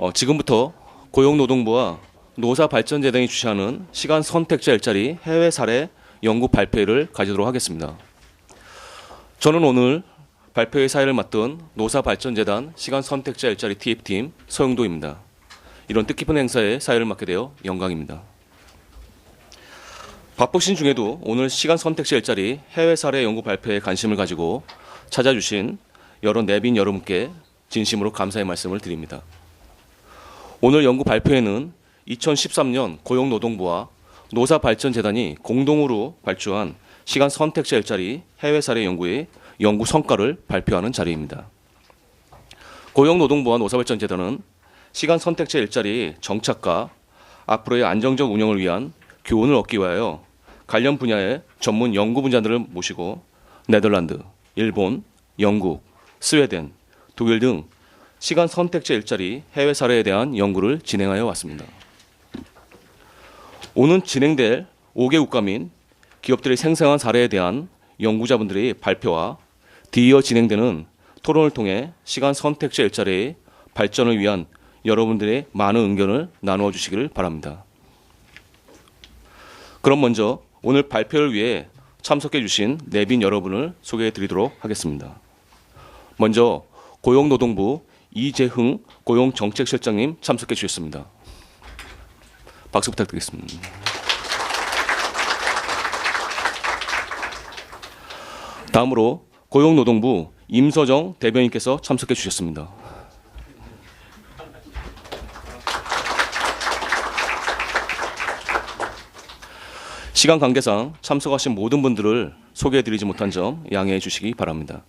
어, 지금부터 고용노동부와 노사발전재단이 주최하는 시간 선택자 일자리 해외 사례 연구 발표회를 가지도록 하겠습니다. 저는 오늘 발표회 사회를 맡은 노사발전재단 시간 선택자 일자리 TF팀 서영도입니다. 이런 뜻깊은 행사에 사회를 맡게 되어 영광입니다. 바쁘신 중에도 오늘 시간 선택자 일자리 해외 사례 연구 발표에 관심을 가지고 찾아주신 여러 내빈 여러분께 진심으로 감사의 말씀을 드립니다. 오늘 연구 발표회는 2013년 고용노동부와 노사발전재단이 공동으로 발주한 시간 선택자 일자리 해외 사례 연구의 연구 성과를 발표하는 자리입니다. 고용노동부와 노사발전재단은 시간 선택자 일자리 정착과 앞으로의 안정적 운영을 위한 교훈을 얻기 위하여 관련 분야의 전문 연구 분야들을 모시고 네덜란드, 일본, 영국, 스웨덴, 독일 등 시간 선택자 일자리 해외 사례에 대한 연구를 진행하여 왔습니다. 오는 진행될 5개 국가 및 기업들의 생생한 사례에 대한 연구자분들의 발표와 뒤이어 진행되는 토론을 통해 시간 선택자 일자리의 발전을 위한 여러분들의 많은 의견을 나누어 주시기를 바랍니다. 그럼 먼저 오늘 발표를 위해 참석해 주신 내빈 여러분을 소개해 드리도록 하겠습니다. 먼저 고용노동부 이재흥 고용정책실장님 참석해 주셨습니다. 박수 부탁드리겠습니다. 다음으로 고용노동부 임서정 대변인께서 참석해 주셨습니다. 시간 관계상 참석하신 모든 분들을 소개해 드리지 못한 점 양해해 주시기 바랍니다.